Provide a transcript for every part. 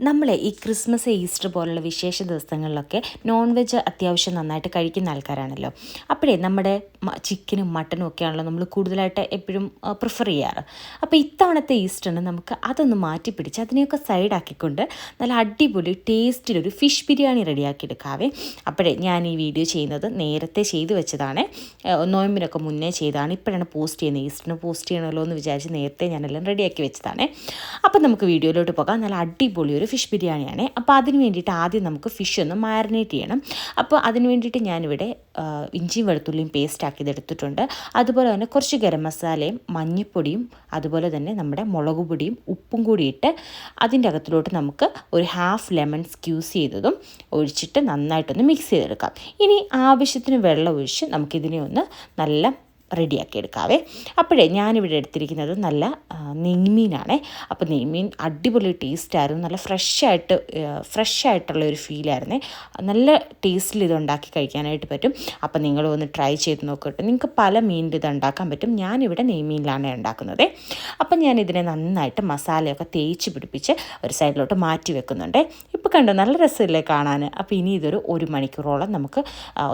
നമ്മൾ ഈ Christmas Easter പോലുള്ള വിശേഷ ദിവസങ്ങളിലൊക്കെ നോൺ വെജ് അത്യാവശ്യം നന്നായിട്ട് കഴിക്കുന്ന ആൾക്കാരാണല്ലോ. അപ്പോഴേ നമ്മുടെ ചിക്കനും മട്ടനും ഒക്കെയാണല്ലോ നമ്മൾ കൂടുതലായിട്ട് എപ്പോഴും പ്രിഫർ ചെയ്യാറ്. അപ്പോൾ ഇത്തവണത്തെ ഈസ്റ്ററിന് നമുക്ക് അതൊന്ന് മാറ്റി പിടിച്ച് അതിനെയൊക്കെ സൈഡാക്കിക്കൊണ്ട് നല്ല അടിപൊളി ടേസ്റ്റിലൊരു ഫിഷ് ബിരിയാണി റെഡിയാക്കി എടുക്കാവേ. അപ്പോഴേ ഞാൻ ഈ വീഡിയോ ചെയ്യുന്നത് നേരത്തെ ചെയ്തു വെച്ചതാണ്. നോയമ്പിനൊക്കെ മുന്നേ ചെയ്തതാണ് ഇപ്പോഴാണ് പോസ്റ്റ് ചെയ്യുന്നത്. ഈസ്റ്ററിന് പോസ്റ്റ് ചെയ്യണമല്ലോ എന്ന് വിചാരിച്ച് നേരത്തെ ഞാനെല്ലാം റെഡിയാക്കി വെച്ചതാണ്. അപ്പോൾ നമുക്ക് വീഡിയോയിലോട്ട് പോകാം. നല്ല അടിപൊളി ഒരു ഫിഷ് ബിരിയാണിയാണ്. അപ്പോൾ അതിന് വേണ്ടിയിട്ട് ആദ്യം നമുക്ക് ഫിഷ് ഒന്ന് മാരിനേറ്റ് ചെയ്യണം. അപ്പോൾ അതിന് വേണ്ടിയിട്ട് ഞാനിവിടെ ഇഞ്ചിയും വെളുത്തുള്ളിയും പേസ്റ്റ് ആക്കി ഇതെടുത്തിട്ടുണ്ട്. അതുപോലെ തന്നെ കുറച്ച് ഗരം മസാലയും മഞ്ഞൾപ്പൊടിയും അതുപോലെ തന്നെ നമ്മുടെ മുളക് പൊടിയും ഉപ്പും കൂടി ഇട്ട് അതിന്റെ അകത്തിലോട്ട് നമുക്ക് ഒരു ഹാഫ് ലെമൺ സ്ക്യൂസ് ചെയ്തതും ഒഴിച്ചിട്ട് നന്നായിട്ടൊന്ന് മിക്സ് ചെയ്തെടുക്കാം. ഇനി ആവശ്യത്തിന് വെള്ളം ഒഴിച്ച് നമുക്കിതിനെ ഒന്ന് നല്ല റെഡിയാക്കി എടുക്കാവേ. അപ്പോഴേ ഞാനിവിടെ എടുത്തിരിക്കുന്നത് നല്ല നെയ്മീനാണേ. അപ്പോൾ നെയ്മീൻ അടിപൊളി ടേസ്റ്റായിരുന്നു. നല്ല ഫ്രഷായിട്ട് ഫ്രഷ് ആയിട്ടുള്ള ഒരു ഫീലായിരുന്നേ. നല്ല ടേസ്റ്റിൽ ഇത് ഉണ്ടാക്കി കഴിക്കാനായിട്ട് പറ്റും. അപ്പോൾ നിങ്ങൾ ഒന്ന് ട്രൈ ചെയ്ത് നോക്കട്ടെ. നിങ്ങൾക്ക് പല മീനിന്റെ ഇത് ഉണ്ടാക്കാൻ പറ്റും. ഞാനിവിടെ നെയ്മീനിലാണ് ഉണ്ടാക്കുന്നത്. അപ്പം ഞാൻ ഇതിനെ നന്നായിട്ട് മസാലയൊക്കെ തേച്ച് പിടിപ്പിച്ച് ഒരു സൈഡിലോട്ട് മാറ്റി വെക്കുന്നുണ്ട്. ഇപ്പോൾ കണ്ടോ നല്ല രസമില്ലേ കാണാൻ. അപ്പോൾ ഇനി ഇതൊരു ഒരു മണിക്കൂറോളം നമുക്ക്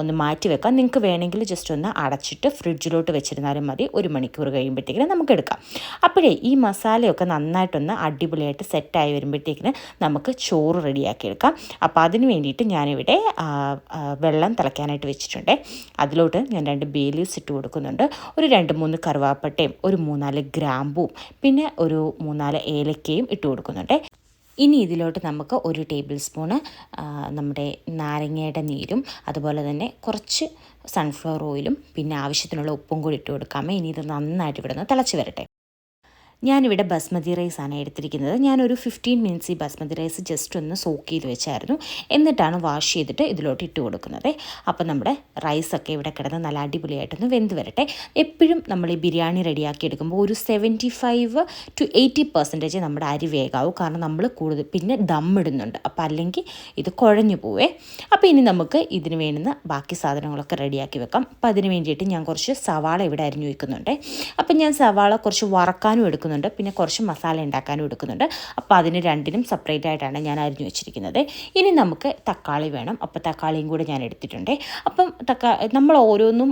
ഒന്ന് മാറ്റി വെക്കാം. നിങ്ങൾക്ക് വേണമെങ്കിൽ ജസ്റ്റ് ഒന്ന് അടച്ചിട്ട് ഫ്രിഡ്ജിലോട്ട് വെച്ചിരുന്നാലും മതി. ഒരു മണിക്കൂർ കഴിയുമ്പോഴത്തേക്കിന് നമുക്ക് എടുക്കാം. അപ്പോഴേ ഈ മസാലയൊക്കെ നന്നായിട്ടൊന്ന് അടിപൊളിയായിട്ട് സെറ്റായി വരുമ്പോഴത്തേക്കിന് നമുക്ക് ചോറ് റെഡിയാക്കി എടുക്കാം. അപ്പോൾ അതിന് വേണ്ടിയിട്ട് ഞാനിവിടെ വെള്ളം തിളയ്ക്കാനായിട്ട് വെച്ചിട്ടുണ്ട്. അതിലോട്ട് ഞാൻ രണ്ട് ബേലീസ് ഇട്ട് കൊടുക്കുന്നുണ്ട്. ഒരു രണ്ട് മൂന്ന് കറുവാപ്പട്ടയും ഒരു മൂന്നാൽ ഗ്രാമ്പും പിന്നെ ഒരു മൂന്നാൽ ഏലക്കയും ഇട്ട് കൊടുക്കുന്നുണ്ട്. ഇനി ഇതിലോട്ട് നമുക്ക് ഒരു ടേബിൾ സ്പൂണ് നമ്മുടെ നാരങ്ങയുടെ നീരും അതുപോലെ തന്നെ കുറച്ച് സൺഫ്ലവർ ഓയിലും പിന്നെ ആവശ്യത്തിനുള്ള ഉപ്പും കൂടി ഇട്ട് കൊടുക്കാമേ. ഇനി ഇത് നന്നായിട്ട് ഇവിടെ നിന്ന് തിളച്ച് വരട്ടെ. ഞാനിവിടെ ബസ്മതി റൈസ് ആണ് എടുത്തിരിക്കുന്നത്. ഞാനൊരു ഫിഫ്റ്റീൻ മിനിറ്റ്സ് ഈ ബസ്മതി റൈസ് ജസ്റ്റ് ഒന്ന് സോക്ക് ചെയ്ത് വെച്ചായിരുന്നു. എന്നിട്ടാണ് വാഷ് ചെയ്തിട്ട് ഇതിലോട്ട് ഇട്ട് കൊടുക്കുന്നത്. അപ്പോൾ നമ്മുടെ റൈസൊക്കെ ഇവിടെ കിടന്ന് നല്ല അടിപൊളിയായിട്ടൊന്ന് വെന്ത് വരട്ടെ. എപ്പോഴും നമ്മൾ ഈ ബിരിയാണി റെഡിയാക്കി എടുക്കുമ്പോൾ ഒരു seventy five to eighty percentage നമ്മുടെ അരി വേഗാവും. കാരണം നമ്മൾ കൂടുതൽ പിന്നെ ദം ഇടുന്നുണ്ട്. അപ്പോൾ അല്ലെങ്കിൽ ഇത് കുഴഞ്ഞു പോവേ. അപ്പോൾ ഇനി നമുക്ക് ഇതിന് വേണ്ടുന്ന ബാക്കി സാധനങ്ങളൊക്കെ റെഡിയാക്കി വെക്കാം. അപ്പോൾ അതിന് വേണ്ടിയിട്ട് ഞാൻ കുറച്ച് സവാള ഇവിടെ അരിഞ്ഞു വയ്ക്കുന്നുണ്ട് അപ്പം ഞാൻ സവാള കുറച്ച് വറക്കാനും എടുക്കുന്നുണ്ട് പിന്നെ കുറച്ച് മസാല ഉണ്ടാക്കാനും എടുക്കുന്നുണ്ട്. അപ്പോൾ അതിന് രണ്ടിനും സെപ്പറേറ്റ് ആയിട്ടാണ് ഞാൻ അരിഞ്ഞു വെച്ചിരിക്കുന്നത്. ഇനി നമുക്ക് തക്കാളി വേണം. അപ്പോൾ തക്കാളിയും കൂടെ ഞാൻ എടുത്തിട്ടുണ്ട്. അപ്പം തക്കാ നമ്മൾ ഓരോന്നും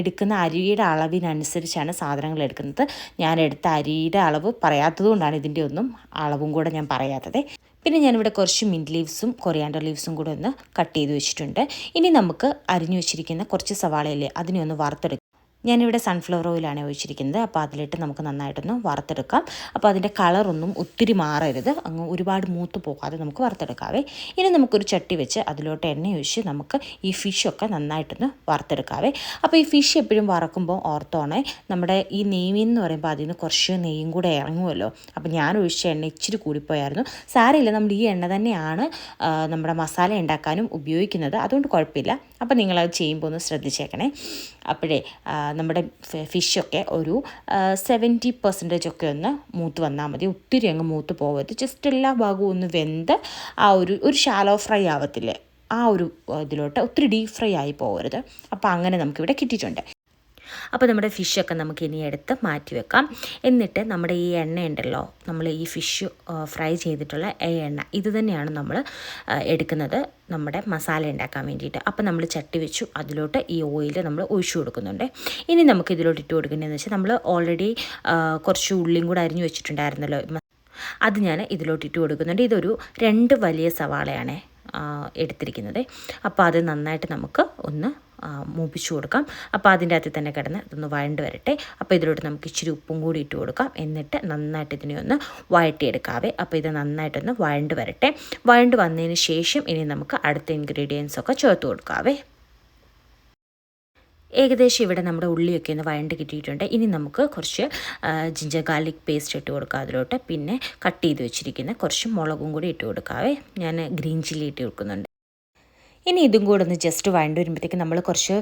എടുക്കുന്ന അരിയുടെ അളവിനനുസരിച്ചാണ് സാധനങ്ങൾ എടുക്കുന്നത്. ഞാൻ എടുത്ത അരിയുടെ അളവ് പറയാത്തത് കൊണ്ടാണ് ഇതിന്റെ ഒന്നും അളവും കൂടെ ഞാൻ പറയാത്തത്. പിന്നെ ഞാനിവിടെ കുറച്ച് മിന്റ് ലീവ്സും കൊറിയാണ്ടർ ലീവ്സും കൂടെ ഒന്ന് കട്ട് ചെയ്ത് വെച്ചിട്ടുണ്ട്. ഇനി നമുക്ക് അരിഞ്ഞു വെച്ചിരിക്കുന്ന കുറച്ച് സവാളയില്ലേ അതിനെ ഒന്ന് വറുത്തെടുക്കാം ഞാനിവിടെ സൺഫ്ലവർ ഓയിലാണ് ഒഴിച്ചിരിക്കുന്നത്. അപ്പോൾ അതിലിട്ട് നമുക്ക് നന്നായിട്ടൊന്ന് വറുത്തെടുക്കാം. അപ്പോൾ അതിന്റെ കളറൊന്നും ഒത്തിരി മാറരുത്. അങ്ങ് ഒരുപാട് മൂത്ത് പോകാതെ നമുക്ക് വറുത്തെടുക്കാവേ. ഇനി നമുക്കൊരു ചട്ടി വെച്ച് അതിലോട്ട് എണ്ണ ഒഴിച്ച് നമുക്ക് ഈ ഫിഷൊക്കെ നന്നായിട്ടൊന്ന് വറുത്തെടുക്കാവേ. അപ്പോൾ ഈ ഫിഷ് എപ്പോഴും വറക്കുമ്പോൾ ഓർത്തോണേ നമ്മുടെ ഈ നെയ്മീൻ എന്ന് പറയുമ്പോൾ അതിൽ നിന്ന് കുറച്ച് നെയ്യും കൂടെ ഇറങ്ങുമല്ലോ അപ്പോൾ ഞാൻ ഒഴിച്ച എണ്ണ ഇച്ചിരി കൂടിപ്പോയായിരുന്നു. സാരമില്ല നമ്മൾ ഈ എണ്ണ തന്നെയാണ് നമ്മുടെ മസാല ഉണ്ടാക്കാനും ഉപയോഗിക്കുന്നത്. അതുകൊണ്ട് കുഴപ്പമില്ല. അപ്പോൾ നിങ്ങളത് ചെയ്യുമ്പോൾ ഒന്ന് ശ്രദ്ധിച്ചേക്കണേ. അപ്പോഴേ നമ്മുടെ ഫിഷൊക്കെ ഒരു സെവന്റി പെർസെന്റേജ് ഒക്കെ ഒന്ന് മൂത്ത് വന്നാൽ മതി. ഒത്തിരി അങ്ങ് മൂത്ത് പോകരുത് ജസ്റ്റ് എല്ലാ ഭാഗവും ഒന്ന് വെന്ത് ആ ഒരു ഒരു ഷാലോ ഫ്രൈ ആവത്തില്ലേ ആ ഒരു ഇതിലോട്ട് ഒത്തിരി ഡീപ് ഫ്രൈ ആയി പോകരുത് അപ്പോൾ അങ്ങനെ നമുക്കിവിടെ കിട്ടിയിട്ടുണ്ട്. അപ്പോൾ നമ്മുടെ ഫിഷൊക്കെ നമുക്ക് ഇനി എടുത്ത് മാറ്റി വെക്കാം. എന്നിട്ട് നമ്മുടെ ഈ എണ്ണ ഉണ്ടല്ലോ നമ്മൾ ഈ ഫിഷ് ഫ്രൈ ചെയ്തിട്ടുള്ള എണ്ണ ഇത് തന്നെയാണ് നമ്മൾ എടുക്കുന്നത്. നമ്മുടെ മസാല ഉണ്ടാക്കാൻ വേണ്ടിയിട്ട്. അപ്പോൾ നമ്മൾ ചട്ടി വെച്ചു. അതിലോട്ട് ഈ ഓയിൽ നമ്മൾ ഒഴിച്ചു കൊടുക്കുന്നുണ്ട്. ഇനി നമുക്ക് ഇതിലോട്ട് ഇട്ട് കൊടുക്കേണ്ടതെന്ന് വെച്ചാൽ നമ്മൾ ഓൾറെഡി കുറച്ച് ഉള്ളിയും കൂടെ അരിഞ്ഞു വെച്ചിട്ടുണ്ടായിരുന്നല്ലോ. അത് ഞാൻ ഇതിലോട്ട് ഇട്ട് കൊടുക്കുന്നുണ്ട്. ഇതൊരു രണ്ട് വലിയ സവാളയാണ് എടുത്തിരിക്കുന്നത്. അപ്പോൾ അത് നന്നായിട്ട് നമുക്ക് ഒന്ന് മൂപ്പിച്ചു കൊടുക്കാം. അപ്പോൾ അതിന്റെ അകത്ത് തന്നെ കിടന്ന് ഇതൊന്ന് വഴണ്ട് വരട്ടെ. അപ്പോൾ ഇതിലോട്ട് നമുക്ക് ഇച്ചിരി ഉപ്പും കൂടി ഇട്ട് കൊടുക്കാം. എന്നിട്ട് നന്നായിട്ട് ഇതിനെ ഒന്ന് വഴട്ടിയെടുക്കാവേ അപ്പോൾ ഇത് നന്നായിട്ടൊന്ന് വഴണ്ട് വരട്ടെ. വഴണ്ട് വന്നതിന് ശേഷം ഇനി നമുക്ക് അടുത്ത ഇൻഗ്രീഡിയൻസ് ഒക്കെ ചേർത്ത് കൊടുക്കാവേ. ഏകദേശം ഇവിടെ നമ്മുടെ ഉള്ളിയൊക്കെ ഒന്ന് വഴണ്ട് കിട്ടിയിട്ടുണ്ട്. ഇനി നമുക്ക് കുറച്ച് ജിഞ്ചർ ഗാർലിക് പേസ്റ്റ് ഇട്ട് കൊടുക്കുക അതിലോട്ട്. പിന്നെ കട്ട് ചെയ്ത് വെച്ചിരിക്കുന്ന കുറച്ച് മുളകും കൂടി ഇട്ട് കൊടുക്കാവേ. ഞാൻ ഗ്രീൻ ചില്ലി ഇട്ട് കൊടുക്കുന്നുണ്ട്. ഇനി ഇതും കൂടെ ഒന്ന് ജസ്റ്റ് വഴണ്ട് വരുമ്പോഴത്തേക്ക് നമ്മൾ കുറച്ച്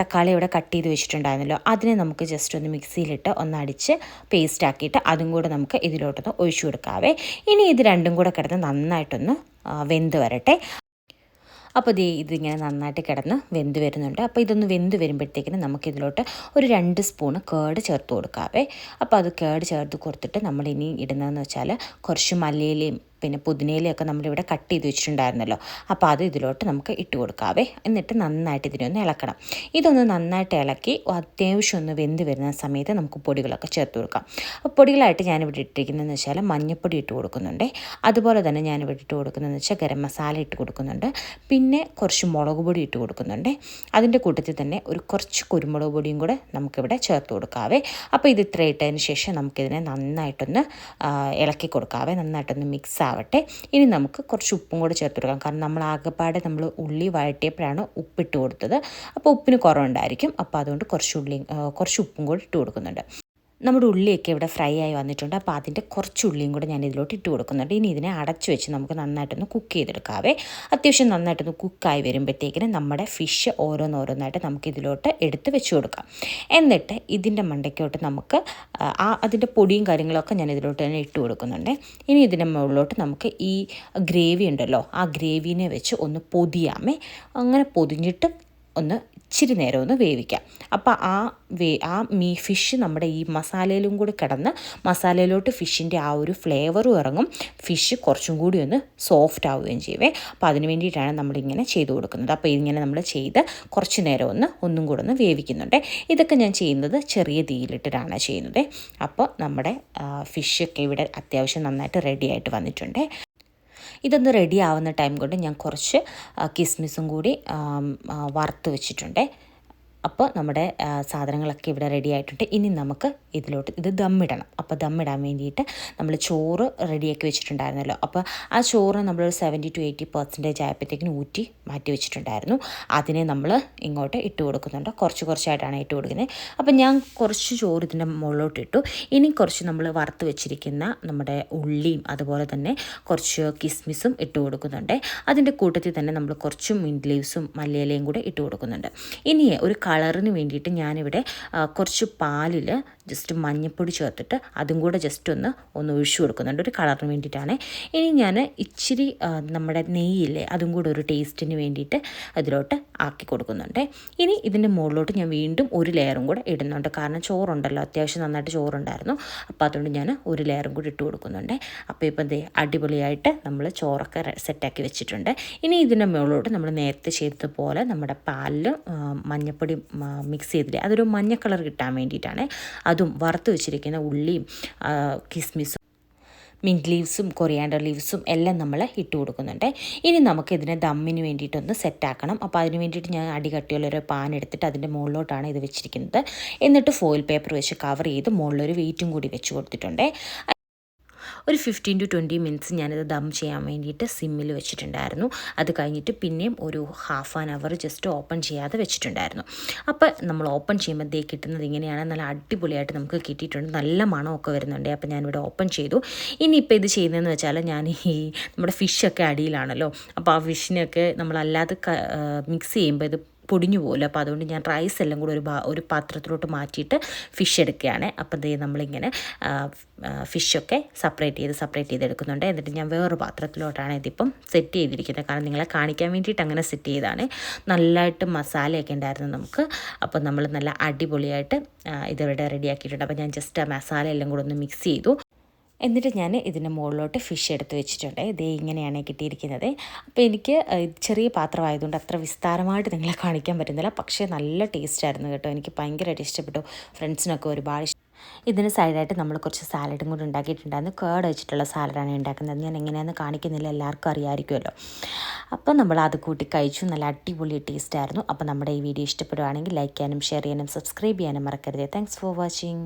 തക്കാളി ഇവിടെ കട്ട് ചെയ്ത് വെച്ചിട്ടുണ്ടായിരുന്നല്ലോ. അതിനെ നമുക്ക് ജസ്റ്റ് ഒന്ന് മിക്സിയിലിട്ട് ഒന്ന് അടിച്ച് പേസ്റ്റ് ആക്കിയിട്ട് അതും കൂടെ നമുക്ക് ഇതിലോട്ടൊന്ന് ഒഴിച്ചു കൊടുക്കാവേ. ഇനി ഇത് രണ്ടും കൂടെ കിടന്ന് നന്നായിട്ടൊന്ന് വെന്ത് വരട്ടെ. അപ്പോൾ ദേ ഇതിങ്ങനെ നന്നായിട്ട് കിടന്ന് വെന്ത് വരുന്നുണ്ട്. അപ്പോൾ ഇതൊന്ന് വെന്ത് വരുമ്പോഴത്തേക്കിന് നമുക്കിതിലോട്ട് ഒരു രണ്ട് സ്പൂണ് കേട് ചേർത്ത് കൊടുക്കാവേ. അപ്പോൾ അത് കേട് ചേർത്ത് കൊടുത്തിട്ട് നമ്മൾ ഇനി ഇടുന്നതെന്ന് വെച്ചാൽ കുറച്ച് മല്ലിയിലയും പിന്നെ പുതിനയിലൊക്കെ നമ്മളിവിടെ കട്ട് ചെയ്ത് വെച്ചിട്ടുണ്ടായിരുന്നല്ലോ. അപ്പോൾ അത് ഇതിലോട്ട് നമുക്ക് ഇട്ട് കൊടുക്കാവേ. എന്നിട്ട് നന്നായിട്ട് ഇതിനൊന്ന് ഇളക്കണം. ഇതൊന്ന് നന്നായിട്ട് ഇളക്കി അത്യാവശ്യം ഒന്ന് വെന്ത് വരുന്ന സമയത്ത് നമുക്ക് പൊടികളൊക്കെ ചേർത്ത് കൊടുക്കാം. അപ്പോൾ പൊടികളായിട്ട് ഞാനിവിടെ ഇട്ടിരിക്കുന്നതെന്ന് വെച്ചാൽ മഞ്ഞൾപ്പൊടി ഇട്ട് കൊടുക്കുന്നുണ്ട്. അതുപോലെ തന്നെ ഞാനിവിടെ ഇട്ട് കൊടുക്കുന്നതെന്ന് വെച്ചാൽ ഗരം മസാല ഇട്ട് കൊടുക്കുന്നുണ്ട്. പിന്നെ കുറച്ച് മുളക് പൊടി ഇട്ട് കൊടുക്കുന്നുണ്ട്. അതിന്റെ കൂട്ടത്തിൽ തന്നെ ഒരു കുറച്ച് കുരുമുളക് പൊടിയും കൂടെ നമുക്കിവിടെ ചേർത്ത് കൊടുക്കാവേ. അപ്പോൾ ഇത് ഇത്ര ഇട്ടതിന് ശേഷം നമുക്കിതിനെ നന്നായിട്ടൊന്ന് ഇളക്കി കൊടുക്കാവേ. നന്നായിട്ടൊന്ന് മിക്സ് ആവട്ടെ ഇനി നമുക്ക് കുറച്ച് ഉപ്പും കൂടെ ചേർത്ത് കൊടുക്കാം. കാരണം നമ്മൾ ആകെപ്പാടെ നമ്മൾ ഉള്ളി വഴറ്റിയപ്പോഴാണ് ഉപ്പിട്ട് കൊടുത്തത്. അപ്പോൾ ഉപ്പിന് കുറവുണ്ടായിരിക്കും. അപ്പോൾ അതുകൊണ്ട് കുറച്ച് ഉള്ളി കുറച്ച് ഉപ്പും കൂടി ഇട്ട് കൊടുക്കുന്നുണ്ട്. നമ്മുടെ ഉള്ളിയൊക്കെ ഇവിടെ ഫ്രൈ ആയി വന്നിട്ടുണ്ട്. അപ്പോൾ അതിന്റെ കുറച്ച് ഉള്ളിയും കൂടെ ഞാൻ ഇതിലോട്ട് ഇട്ട് കൊടുക്കുന്നുണ്ട്. ഇനി ഇതിനെ അടച്ചു വെച്ച് നമുക്ക് നന്നായിട്ടൊന്ന് കുക്ക് ചെയ്തെടുക്കാവേ. അത്യാവശ്യം നന്നായിട്ടൊന്ന് കുക്കായി വരുമ്പോഴത്തേക്കിന് നമ്മുടെ ഫിഷ് ഓരോന്നോരോന്നായിട്ട് നമുക്ക് ഇതിലോട്ട് എടുത്ത് വെച്ച് കൊടുക്കാം. എന്നിട്ട് ഇതിന്റെ മണ്ടയ്ക്കോട്ട് നമുക്ക് ആ അതിന്റെ പൊടിയും കാര്യങ്ങളൊക്കെ ഞാൻ ഇതിലോട്ട് തന്നെ ഇട്ട് കൊടുക്കുന്നുണ്ട്. ഇനി ഇതിന്റെ മുകളിലോട്ട് നമുക്ക് ഈ ഗ്രേവി ഉണ്ടല്ലോ ആ ഗ്രേവിനെ വെച്ച് ഒന്ന് പൊതിയാമേ. അങ്ങനെ പൊതിഞ്ഞിട്ട് ഒന്ന് ഇച്ചിരി നേരം ഒന്ന് വേവിക്കാം. അപ്പോൾ ആ വേ ആ മീ ഫിഷ് നമ്മുടെ ഈ മസാലയിലും കൂടി കിടന്ന് മസാലയിലോട്ട് ഫിഷിന്റെ ആ ഒരു ഫ്ലേവറും ഇറങ്ങും. ഫിഷ് കുറച്ചും കൂടി ഒന്ന് സോഫ്റ്റ് ആവുകയും ചെയ്യുവേ. അപ്പോൾ അതിന് വേണ്ടിയിട്ടാണ് നമ്മളിങ്ങനെ ചെയ്ത് കൊടുക്കുന്നത്. അപ്പോൾ ഇങ്ങനെ നമ്മൾ ചെയ്ത് കുറച്ച് നേരം ഒന്ന് ഒന്നും കൂടെ ഒന്ന് വേവിക്കുന്നുണ്ട്. ഇതൊക്കെ ഞാൻ ചെയ്യുന്നത് ചെറിയ തീയിലിട്ടിട്ടാണ് ചെയ്യുന്നത്. അപ്പോൾ നമ്മുടെ ഫിഷൊക്കെ ഇവിടെ അത്യാവശ്യം നന്നായിട്ട് റെഡി ആയിട്ട് വന്നിട്ടുണ്ട്. ഇതൊന്ന് റെഡി ആവുന്ന ടൈം കൊണ്ട് ഞാൻ കുറച്ച് കിസ്മിസും കൂടി വറുത്ത് വെച്ചിട്ടുണ്ട്. അപ്പോൾ നമ്മുടെ സാധനങ്ങളൊക്കെ ഇവിടെ റെഡി ആയിട്ടുണ്ട്. ഇനി നമുക്ക് ഇതിലോട്ട് ഇത് ദമ്മിടണം അപ്പോൾ ദമ്മിടാൻ വേണ്ടിയിട്ട് നമ്മൾ ചോറ് റെഡിയാക്കി വെച്ചിട്ടുണ്ടായിരുന്നല്ലോ. അപ്പോൾ ആ ചോറ് നമ്മൾ സെവന്റി ടു എയ്റ്റി പെർസെന്റേജ് ആയപ്പോഴത്തേക്കിന് ഊറ്റി മാറ്റി വെച്ചിട്ടുണ്ടായിരുന്നു. അതിനെ നമ്മൾ ഇങ്ങോട്ട് ഇട്ട് കൊടുക്കുന്നുണ്ട്. കുറച്ച് കുറച്ചായിട്ടാണ് ഇട്ട് കൊടുക്കുന്നത്. അപ്പോൾ ഞാൻ കുറച്ച് ചോറ് ഇതിന്റെ മുകളിലോട്ട് ഇട്ടു. ഇനി കുറച്ച് നമ്മൾ വറുത്ത് വെച്ചിരിക്കുന്ന നമ്മുടെ ഉള്ളിയും അതുപോലെ തന്നെ കുറച്ച് കിസ്മിസും ഇട്ട് കൊടുക്കുന്നുണ്ട്. അതിന്റെ കൂട്ടത്തിൽ തന്നെ നമ്മൾ കുറച്ച് മിന്റ് ലീവ്സും മല്ലിയിലയും കൂടെ ഇട്ട് കൊടുക്കുന്നുണ്ട്. ഇനി ഒരു കളറിന് വേണ്ടിയിട്ട് ഞാനിവിടെ കുറച്ച് പാലിൽ ജസ്റ്റ് മഞ്ഞൾപ്പൊടി ചേർത്തിട്ട് അതും കൂടെ ജസ്റ്റ് ഒന്ന് ഒന്ന് ഒഴിച്ചു കൊടുക്കുന്നുണ്ട്. ഒരു കളറിന് വേണ്ടിയിട്ടാണ്. ഇനി ഞാൻ ഇച്ചിരി നമ്മുടെ നെയ്യില്ലേ അതും കൂടെ ഒരു ടേസ്റ്റിന് വേണ്ടിയിട്ട് അതിലോട്ട് ആക്കി കൊടുക്കുന്നുണ്ട്. ഇനി ഇതിന്റെ മുകളിലോട്ട് ഞാൻ വീണ്ടും ഒരു ലെയറും കൂടെ ഇടുന്നുണ്ട്. കാരണം ചോറുണ്ടല്ലോ അത്യാവശ്യം നന്നായിട്ട് ചോറുണ്ടായിരുന്നു. അപ്പോൾ അതുകൊണ്ട് ഞാൻ ഒരു ലെയറും കൂടി ഇട്ട് കൊടുക്കുന്നുണ്ട്. അപ്പോൾ ഇപ്പം ദേ അടിപൊളിയായിട്ട് നമ്മൾ ചോറൊക്കെ സെറ്റാക്കി വെച്ചിട്ടുണ്ട്. ഇനി ഇതിന്റെ മുകളിലോട്ട് നമ്മൾ നേരത്തെ ചെയ്തതുപോലെ നമ്മുടെ പാലിൽ മഞ്ഞൾപ്പൊടി മിക്സ് ചെയ്തില്ലേ? അതൊരു മഞ്ഞ കളർ കിട്ടാൻ വേണ്ടിയിട്ടാണ്. അതും വറുത്ത് വെച്ചിരിക്കുന്ന ഉള്ളിയും കിസ്മിസും മിന്റ് ലീവ്സും കൊറിയാണ്ടർ ലീവ്സും എല്ലാം നമ്മൾ ഇട്ട് കൊടുക്കുന്നുണ്ട്. ഇനി നമുക്ക് ഇതിനെ ദമ്മിന് വേണ്ടിയിട്ടൊന്ന് സെറ്റാക്കണം അപ്പോൾ അതിന് വേണ്ടിയിട്ട് ഞാൻ അടികട്ടിയുള്ളൊരു പാൻ എടുത്തിട്ട് അതിന്റെ മുകളിലോട്ടാണ് ഇത് വെച്ചിരിക്കുന്നത്. എന്നിട്ട് ഫോയിൽ പേപ്പർ വെച്ച് കവർ ചെയ്ത് മുകളിലൊരു വെയിറ്റും കൂടി വെച്ച് കൊടുത്തിട്ടുണ്ട്. ഒരു ഫിഫ്റ്റീൻ ടു ട്വന്റി മിനിറ്റ്സ് ഞാനത് ദം ചെയ്യാൻ വേണ്ടിയിട്ട് സിമ്മിൽ വെച്ചിട്ടുണ്ടായിരുന്നു. അത് കഴിഞ്ഞിട്ട് പിന്നെയും ഒരു half an hour just open ചെയ്യാതെ വെച്ചിട്ടുണ്ടായിരുന്നു. അപ്പോൾ നമ്മൾ ഓപ്പൺ ചെയ്യുമ്പോൾ ദേ കിട്ടുന്നത് ഇങ്ങനെയാണ്. നല്ല അടിപൊളിയായിട്ട് നമുക്ക് കിട്ടിയിട്ടുണ്ട്. നല്ല മണമൊക്കെ വരുന്നുണ്ട്. അപ്പോൾ ഞാനിവിടെ ഓപ്പൺ ചെയ്തു. ഇനിയിപ്പോൾ ഇത് ചെയ്യുന്നതെന്ന് വെച്ചാൽ ഞാൻ ഈ നമ്മുടെ ഫിഷൊക്കെ അടിയിലാണല്ലോ. അപ്പോൾ ആ ഫിഷിനെയൊക്കെ നമ്മളല്ലാതെ മിക്സ് ചെയ്യുമ്പോൾ ഇത് പൊടിഞ്ഞു പോകില്ല അപ്പോൾ അതുകൊണ്ട് ഞാൻ റൈസ് എല്ലാം കൂടെ ഒരു ഒരു പാത്രത്തിലോട്ട് മാറ്റിയിട്ട് ഫിഷ് എടുക്കുകയാണ്. അപ്പോൾ ദേ നമ്മളിങ്ങനെ ഫിഷൊക്കെ സെപ്പറേറ്റ് ചെയ്ത് സെപ്പറേറ്റ് ചെയ്ത് എടുക്കുന്നുണ്ട്. എന്നിട്ട് ഞാൻ വേറൊരു പാത്രത്തിലോട്ടാണ് ഇതിപ്പം സെറ്റ് ചെയ്തിരിക്കുന്നത്. കാരണം നിങ്ങളെ കാണിക്കാൻ വേണ്ടിയിട്ട് അങ്ങനെ സെറ്റ് ചെയ്താണ് നല്ലതായിട്ട് മസാലയൊക്കെ ഉണ്ടായിരുന്നു നമുക്ക്. അപ്പോൾ നമ്മൾ നല്ല അടിപൊളിയായിട്ട് ഇതിവിടെ റെഡിയാക്കിയിട്ടുണ്ട് അപ്പോൾ ഞാൻ ജസ്റ്റ് ആ മസാല എല്ലാം കൂടെ ഒന്ന് മിക്സ് ചെയ്തു. എന്നിട്ട് ഞാൻ ഇതിന്റെ മുകളിലോട്ട് ഫിഷ് എടുത്ത് വെച്ചിട്ടുണ്ട്. ഇതേ ഇങ്ങനെയാണ് കിട്ടിയിരിക്കുന്നത്. അപ്പോൾ എനിക്ക് ചെറിയ പാത്രമായതുകൊണ്ട് അത്ര വിസ്താരമായിട്ട് നിങ്ങളെ കാണിക്കാൻ പറ്റുന്നില്ല. പക്ഷേ നല്ല ടേസ്റ്റ് ആയിരുന്നു കേട്ടോ. എനിക്ക് ഭയങ്കരമായിട്ട് ഇഷ്ടപ്പെട്ടു. ഫ്രണ്ട്സിനൊക്കെ ഒരുപാട് ഇതിന് സൈഡായിട്ട് നമ്മൾ കുറച്ച് സാലഡും കൂടി ഉണ്ടാക്കിയിട്ടുണ്ടായിരുന്നു. കേട് വെച്ചിട്ടുള്ള സാലഡാണ് ഉണ്ടാക്കുന്നത്. ഞാൻ എങ്ങനെയാണെന്ന് കാണിക്കുന്നില്ല. എല്ലാവർക്കും അറിയാമായിരിക്കുമല്ലോ. അപ്പോൾ നമ്മൾ അത് കൂട്ടി കഴിച്ചു. നല്ല അടിപൊളി ടേസ്റ്റ് ആയിരുന്നു. അപ്പോൾ നമ്മുടെ ഈ വീഡിയോ ഇഷ്ടപ്പെടുവാണെങ്കിൽ ലൈക്ക് ചെയ്യാനും ഷെയർ ചെയ്യാനും സബ്സ്ക്രൈബ് ചെയ്യാനും മറക്കരുത്. Thanks for watching